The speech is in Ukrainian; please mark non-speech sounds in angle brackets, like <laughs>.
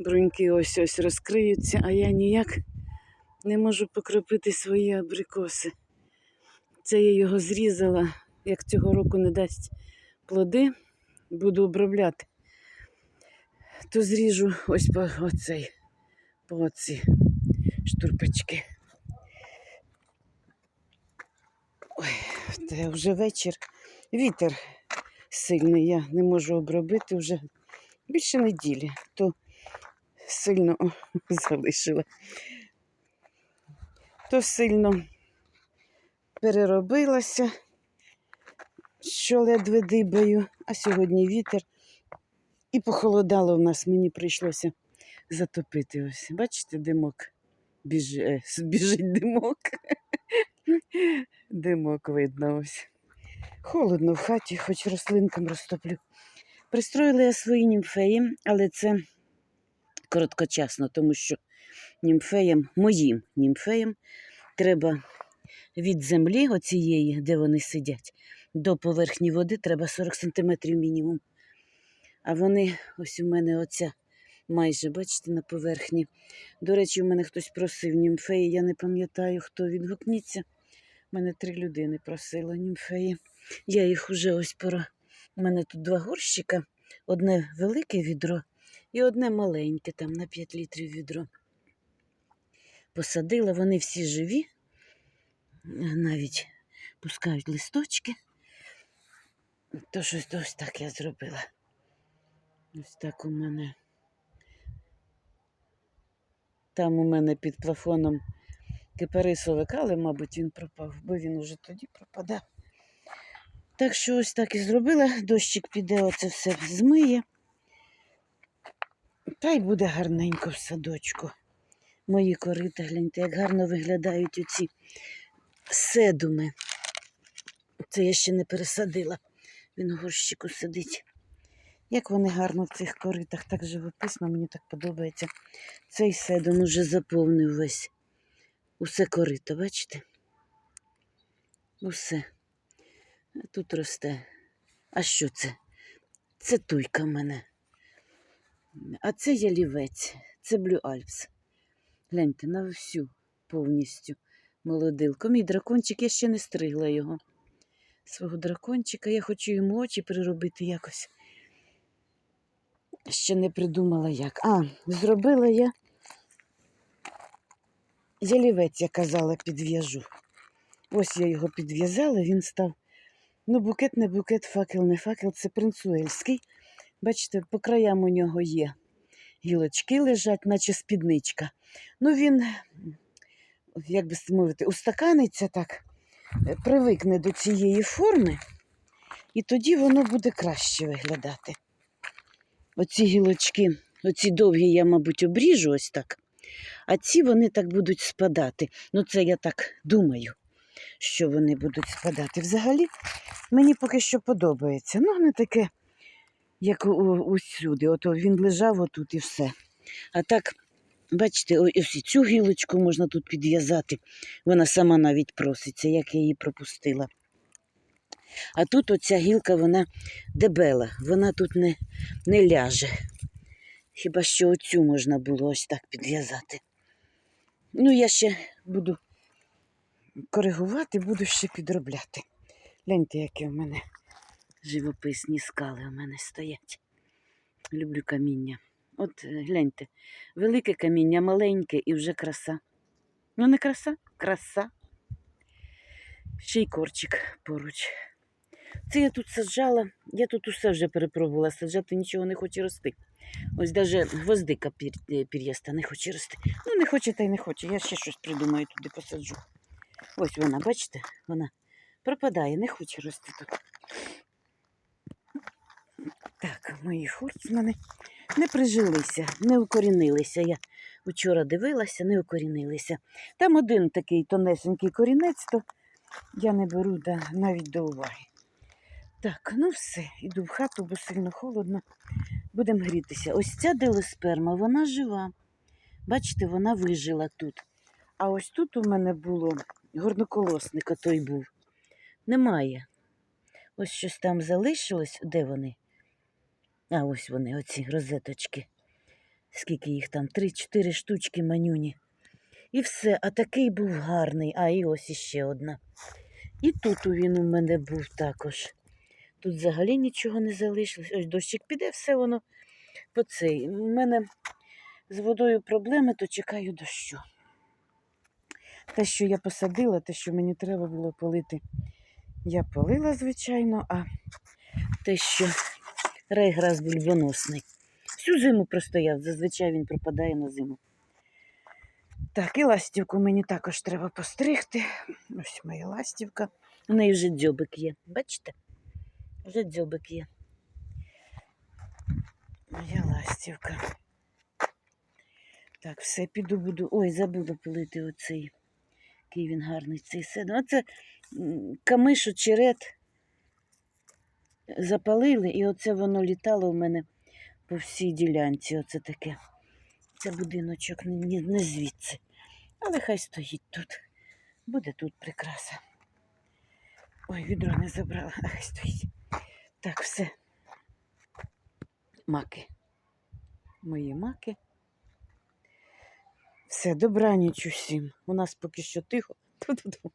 бруньки ось ось розкриються, а я ніяк не можу покропити свої абрикоси. Це я його зрізала, як цього року не дасть плоди, буду обробляти. То зріжу ось по оцей, по оці штурпачки. Ой, це вже вечір. Вітер сильний, я не можу обробити вже більше неділі, то сильно <laughs> залишила. То сильно переробилася, що ледве дибаю, а сьогодні вітер. І похолодало в нас, мені прийшлося затопити. Ось. Бачите, димок Біж... е, <laughs> біжить димок. Димок видно ось. Холодно в хаті, хоч рослинкам розтоплю. Пристроїла я свої німфеї, але це короткочасно, тому що німфеям, моїм німфеям, треба від землі, оцієї, де вони сидять, до поверхні води треба 40 см мінімум. А вони, ось у мене оця майже, бачите, на поверхні. До речі, у мене хтось просив німфеї, я не пам'ятаю, хто відгукнеться. У мене три людини просило німфеї. Я їх уже ось пора. У мене тут два горщика, одне велике відро і одне маленьке, там на 5 літрів відро. Посадила, вони всі живі, навіть пускають листочки. То щось ось так я зробила. Ось так у мене. Там у мене під плафоном кипарисовик, але, мабуть, він пропав, бо він уже тоді пропадав. Так що ось так і зробила. Дощик піде, оце все змиє. Та й буде гарненько в садочку. Мої корита, гляньте, як гарно виглядають оці седуми. Це я ще не пересадила. Він у горщику сидить. Як вони гарно в цих коритах, так живописно, мені так подобається. Цей седум уже заповнив весь. Усе корито, бачите? Усе. А тут росте. А що це? Це туйка в мене. А це ялівець, це Блю Альпс. Гляньте, на всю повністю молодилку. Мій дракончик, я ще не стригла його. Свого дракончика. Я хочу йому очі приробити якось. Ще не придумала як. А, зробила я ялівець, я казала, підв'яжу. Ось я його підв'язала, він став. Ну, букет не букет, факел не факел, це принцуельський. Бачите, по краям у нього є гілочки лежать, наче спідничка. Ну, він, як би мовити, устаканиться так, е, привикне до цієї форми, і тоді воно буде краще виглядати. Оці гілочки, оці довгі я, мабуть, обріжу ось так, а ці вони так будуть спадати. Ну, це я так думаю, що вони будуть спадати. Взагалі, мені поки що подобається. Ну, не таке, як усюди. Ото він лежав отут і все. А так, бачите, ось цю гілочку можна тут підв'язати. Вона сама навіть проситься, як я її пропустила. А тут оця гілка, вона дебела, вона тут не, не ляже. Хіба що оцю можна було ось так підв'язати. Ну, я ще буду коригувати, буду ще підробляти. Гляньте, які в мене живописні скали у мене стоять. Люблю каміння. От е, гляньте, велике каміння, маленьке і вже краса. Ну, не краса, краса. Ще й корчик поруч. Це я тут саджала, я тут усе вже перепробувала саджати, нічого не хоче рости. Ось навіть гвоздика е, пір'яста не хоче рости. Ну, не хоче та й не хоче. Я ще щось придумаю, туди посаджу. Ось вона, бачите, вона пропадає, не хоче рости тут. Так, мої фурцмани не прижилися, не укорінилися. Я вчора дивилася, не укорінилися. Там один такий тонесенький корінець, то я не беру да, навіть до уваги. Так, ну все, іду в хату, бо сильно холодно. Будемо грітися. Ось ця делесперма, вона жива. Бачите, вона вижила тут. А ось тут у мене було горноколосника той був. Немає. Ось щось там залишилось. Де вони? А ось вони, оці розеточки. скільки їх там, три-чотири штучки манюні. І все, а такий був гарний, а і ось іще одна. І тут він у мене був також. Тут взагалі нічого не залишилось. Ось дощик піде, все воно по цей. У мене з водою проблеми, то чекаю дощу. Те, що я посадила, те, що мені треба було полити, я полила, звичайно, а те, що рейграс бульбоносний. Всю зиму простояв, зазвичай він пропадає на зиму. Так, і ластівку мені також треба постригти. Ось моя ластівка. У неї вже дзьобик є. Бачите? Вже дзьобик є. Моя ластівка. Так, все, піду буду. Ой, забуду полити оцей. Який він гарний цей седм. Оце м, камиш, очерет запалили, і оце воно літало у мене по всій ділянці. Оце таке. Це будиночок не, не, не звідси. Але хай стоїть тут. Буде тут прикраса. Ой, відро не забрала, а хай стоїть. Так, все. Маки. Мої маки. Все, добраніч усім. У нас поки що тихо. <laughs> Ту-ту-ту.